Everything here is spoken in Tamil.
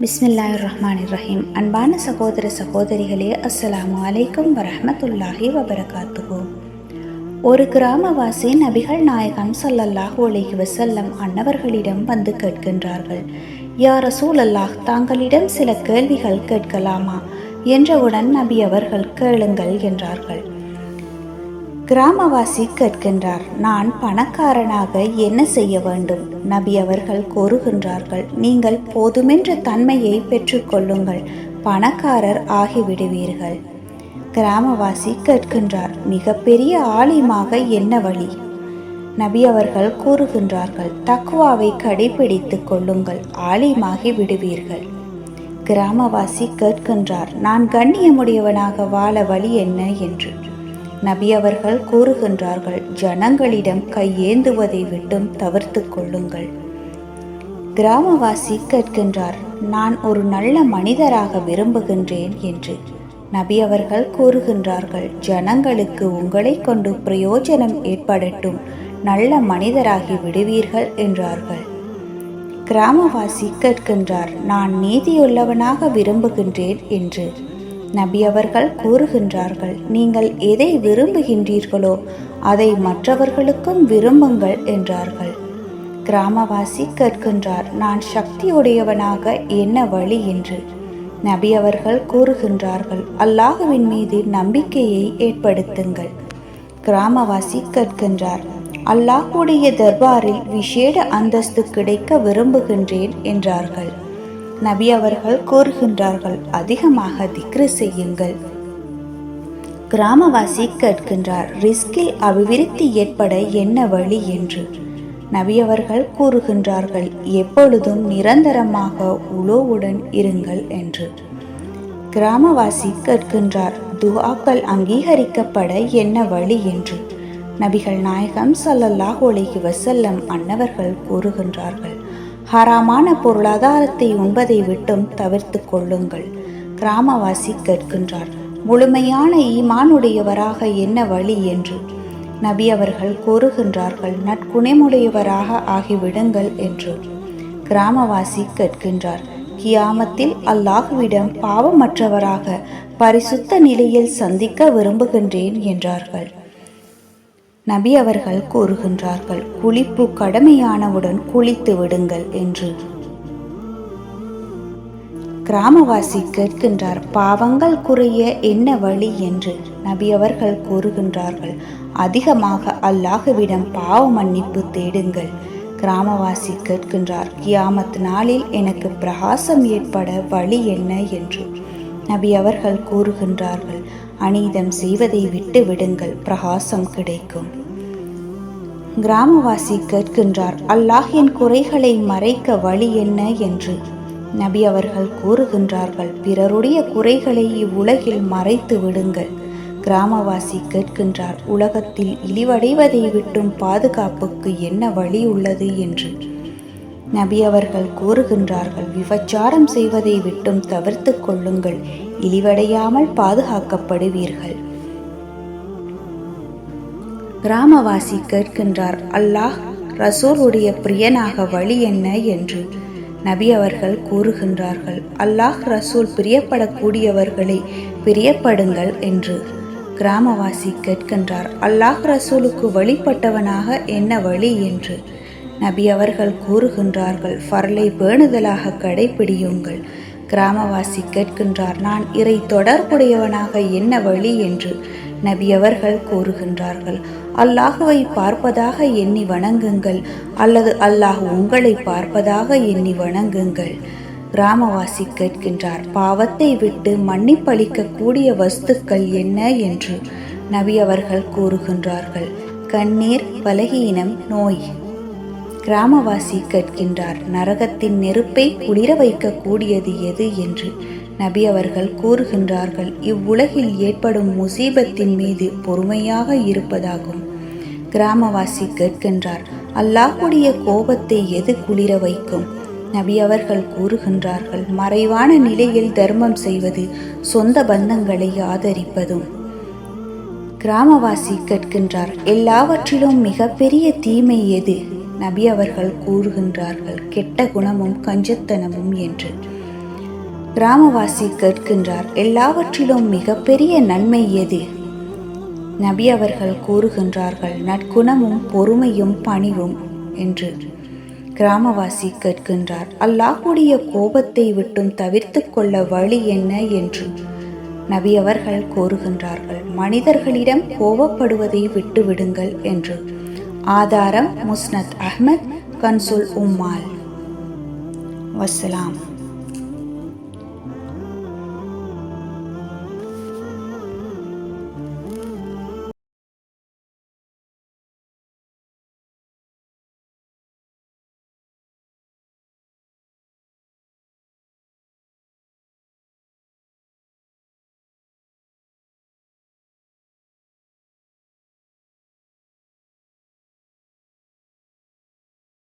பிஸ்மில்லாய் ரஹ்மான் ரஹீம் அன்பான சகோதர சகோதரிகளே அஸ்ஸலாமு அலைக்கும் வரஹ்மத்துல்லாஹி வபரகாத்துகோ ஒரு கிராமவாசி நபிகள் நாயகம் ஸல்லல்லாஹு அலைஹி வசல்லம் அன்னவர்களிடம் வந்து கேட்கின்றார்கள். யார் ரசூல் அல்லாஹ் தாங்களிடம் சில கேள்விகள் கேட்கலாமா? என்றவுடன் நபி அவர்கள் கேளுங்கள் என்றார்கள். கிராமவாசி கேட்கின்றார் நான் பணக்காரனாக என்ன செய்ய வேண்டும்? நபி அவர்கள் கோருகின்றார்கள் நீங்கள் போதுமென்ற தன்மையை பெற்றுக்கொள்ளுங்கள் பணக்காரர் ஆகிவிடுவீர்கள். கிராமவாசி கேட்கின்றார் மிகப்பெரிய ஆலிமாக என்ன வழி? நபி அவர்கள் கூறுகின்றார்கள் தக்குவாவை கடைபிடித்துக் கொள்ளுங்கள் ஆலிமாகி விடுவீர்கள். கிராமவாசி கேட்கின்றார் நான் கண்ணியமுடையவனாக வாழ வழி என்ன? என்று. நபி அவர்கள் கூறுகின்றார்கள் ஜனங்களிடம் கையேந்துவதை விட்டும் தவிர்த்து கொள்ளுங்கள். கிராமவாசி கேட்கின்றார் நான் ஒரு நல்ல மனிதராக விரும்புகின்றேன் என்று. நபி அவர்கள் கூறுகின்றார்கள் ஜனங்களுக்கு உங்களை கொண்டு பிரயோஜனம் ஏற்படட்டும் நல்ல மனிதராகி விடுவீர்கள் என்றார்கள். கிராமவாசி கேட்கின்றார் நான் நீதியுள்ளவனாக விரும்புகின்றேன் என்று. நபி அவர்கள் கூறுகின்றார்கள் நீங்கள் எதை விரும்புகின்றீர்களோ அதை மற்றவர்களுக்கும் விரும்புங்கள் என்றார்கள். கிராமவாசி கேட்கின்றார் நான் சக்தியுடையவனாக என்ன வழி? என்று. நபி அவர்கள் கூறுகின்றார்கள் அல்லாஹுவின் மீது நம்பிக்கையை ஏற்படுத்துங்கள். கிராமவாசி கேட்கின்றார் அல்லாஹுடைய தர்பாரில் விசேட அந்தஸ்து கிடைக்க விரும்புகின்றேன் என்றார்கள். நபி அவர்கள் கூறுகின்றார்கள் அதிகமாக திக்ரு செய்யுங்கள். கிராமவாசி கேட்கின்றார் ரிஸ்கில் அபிவிருத்தி ஏற்பட என்ன வழி? என்று. நபியவர்கள் கூறுகின்றார்கள் எப்பொழுதும் நிரந்தரமாக உலோவுடன் இருங்கள் என்று. கிராமவாசி கேட்கின்றார் துஆக்கள் அங்கீகரிக்கப்பட என்ன வழி? என்று. நபிகள் நாயகம் சல்லல்லாஹ் ஒலிகி வசல்லம் அன்னவர்கள் கூறுகின்றார்கள் ஹராமான பொருளாதாரத்தை உண்பதை விட்டும் தவிர்த்து கொள்ளுங்கள். கிராமவாசி கேட்கின்றார் முழுமையான ஈமானுடையவராக என்ன வழி? என்று. நபி அவர்கள் கூறுகின்றார்கள் நற்குணமுடையவராக ஆகிவிடுங்கள் என்று. கிராமவாசி கேட்கின்றார் கியாமத்தில் அல்லாஹுவிடம் பாவமற்றவராக பரிசுத்த நிலையில் சந்திக்க விரும்புகின்றேன் என்றார்கள். நபி அவர்கள் கூறுகின்றார்கள் குளிப்பு கடமையானவுடன் குளித்து விடுங்கள் என்று. கிராமவாசி கேட்கின்றார் பாவங்கள் குறைய என்ன வழி? என்று. நபி அவர்கள் கூறுகின்றார்கள் அதிகமாக அல்லாஹுவிடம் பாவ மன்னிப்பு தேடுங்கள். கிராமவாசி கேட்கின்றார் கியாமத் நாளில் எனக்கு பிரகாசம் ஏற்பட வழி என்ன? என்று. நபி அவர்கள் கூறுகின்றார்கள் அநீதம் செய்வதை விட்டு விடுங்கள் பிரகாசம் கிடைக்கும். கிராமவாசி கேட்கின்றார் அல்லாஹ் என் குறைகளை மறைக்க வழி என்ன? என்று. நபி அவர்கள் கூறுகின்றார்கள் பிறருடைய குறைகளை இவ்வுலகில் மறைத்து விடுங்கள். கிராமவாசி கேட்கின்றார் உலகத்தில் இழிவடைவதை விட்டும் பாதுகாப்புக்கு என்ன வழி உள்ளது? என்று. நபி அவர்கள் கூறுகின்றார்கள் விபச்சாரம் செய்வதை விட்டும் தவிர்த்து கொள்ளுங்கள் இழிவடையாமல் பாதுகாக்கப்படுவீர்கள். கிராமவாசி கேட்கின்றார் அல்லாஹ் ரசூலுடைய பிரியனாக வழி என்ன? என்று நபி அவர்கள் கூறுகின்றார்கள் அல்லாஹ் ரசூல் பிரியப்படக்கூடியவர்களை பிரியப்படுங்கள் என்று கிராமவாசி கேட்கின்றார் அல்லாஹ் ரசூலுக்கு வழிபட்டவனாக என்ன வழி? என்று நபி அவர்கள் கூறுகின்றார்கள் ஃபர்லை பேணுதலாக கடைபிடியுங்கள். கிராமவாசி கேட்கின்றார் நான் இறை தொடர்புடையவனாக என்ன வழி? என்று நபி அவர்கள் கூறுகின்றார்கள் அல்லாஹுவை பார்ப்பதாக எண்ணி வணங்குங்கள் அல்லது அல்லாஹ் உங்களை பார்ப்பதாக எண்ணி வணங்குங்கள். கிராமவாசி கேட்கின்றார் பாவத்தை விட்டு மன்னிப்பளிக்க கூடிய வஸ்துக்கள் என்ன? என்று நபி அவர்கள் கூறுகின்றார்கள் கண்ணீர் பலகீனம் நோய். கிராமவாசி கேட்கின்றார் நரகத்தின் நெருப்பை குளிர வைக்கக்கூடியது எது? என்று நபி அவர்கள் கூறுகின்றார்கள் இவ்வுலகில் ஏற்படும் முசீபத்தின் மீது பொறுமையாக இருப்பதாகும். கிராமவாசி கேட்கின்றார் அல்லாஹுடைய கோபத்தை எது குளிர வைக்கும்? நபி அவர்கள் கூறுகின்றார்கள் மறைவான நிலையில் தர்மம் செய்வது சொந்த பந்தங்களை ஆதரிப்பதும். கிராமவாசி கேட்கின்றார் எல்லாவற்றிலும் மிகப்பெரிய தீமை எது? நபி அவர்கள் கூறுகின்றார்கள் கெட்ட குணமும் கஞ்சத்தனமும் என்று. கிராமவாசி கேட்கின்றார் எல்லாவற்றிலும் மிகப்பெரிய நன்மை எது? நபி அவர்கள் கூறுகின்றார்கள் நற்குணமும் பொறுமையும் பணிவும் என்று. கிராமவாசி கேட்கின்றார் அல்லாஹுடைய கோபத்தை விட்டும் தவிர்த்து கொள்ள வழி என்ன? என்று. நபி அவர்கள் கூறுகின்றார்கள் மனிதர்களிடம் கோபப்படுவதை விட்டுவிடுங்கள் என்று. ஆதாரம் முஸ்னத் அஹ்மத் கன்சுல் உம்மால். வசலாம்